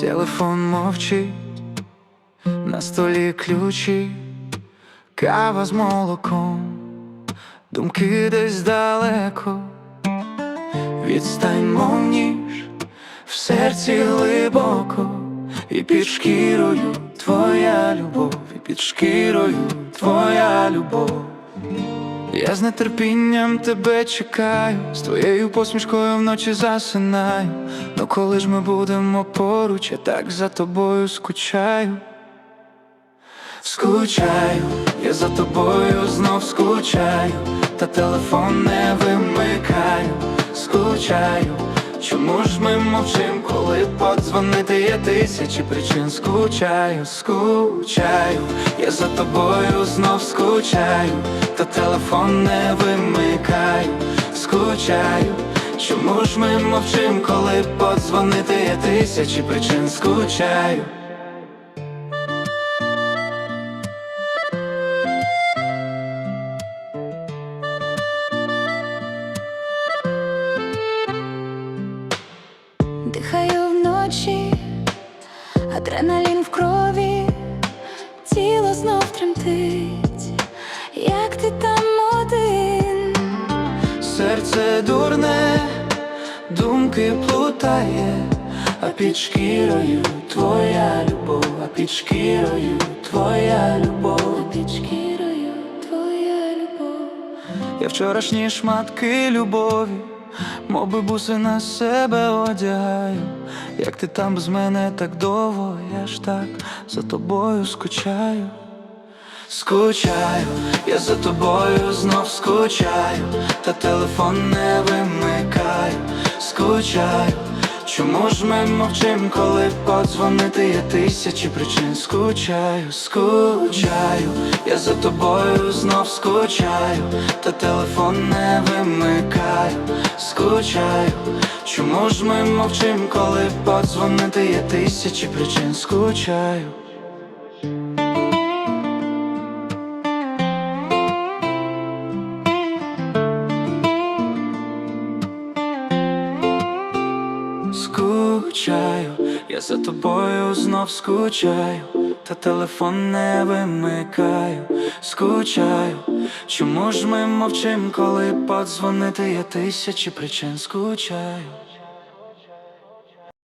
телефон мовчить, на столі ключі, кава з молоком, думки десь далеко, відстань, мов ніж, в серці глибоко, і під шкірою твоя любов, і під шкірою твоя любов. Я з нетерпінням тебе чекаю, з твоєю посмішкою вночі засинаю. Ну коли ж ми будемо поруч, я так за тобою скучаю. Скучаю, я за тобою знов скучаю, та телефон не вимикаю, скучаю. Чому ж ми мовчим, коли подзвонити є тисячі причин скучаю, скучаю, я за тобою знов скучаю, та телефон не вимикаю, скучаю. Чому ж ми мовчим, коли подзвонити є тисячі причин скучаю. Дихаю вночі, адреналін в крові, тіло знов тремтить, як ти там один, Серце дурне, думки плутає, а під шкірою твоя любов, а під шкірою твоя любов. під шкірою твоя любов. Я вчорашні шматки любові, моби буси на себе одягаю. Як ти там без мене так довго, я ж так за тобою скучаю. Скучаю, я за тобою знов скучаю, та телефон не вимикаю, скучаю. Чому ж ми мовчим, коли подзвонити є тисячі причин скучаю, скучаю, я за тобою знов скучаю, та телефон не вимикаю, скучаю. Чому ж ми мовчим, коли подзвонити є тисячі причин скучаю. Скучаю, я за тобою знов скучаю, та телефон не вимикаю, скучаю, чому ж ми мовчим, коли подзвонити Я тисячі причин? Скучаю.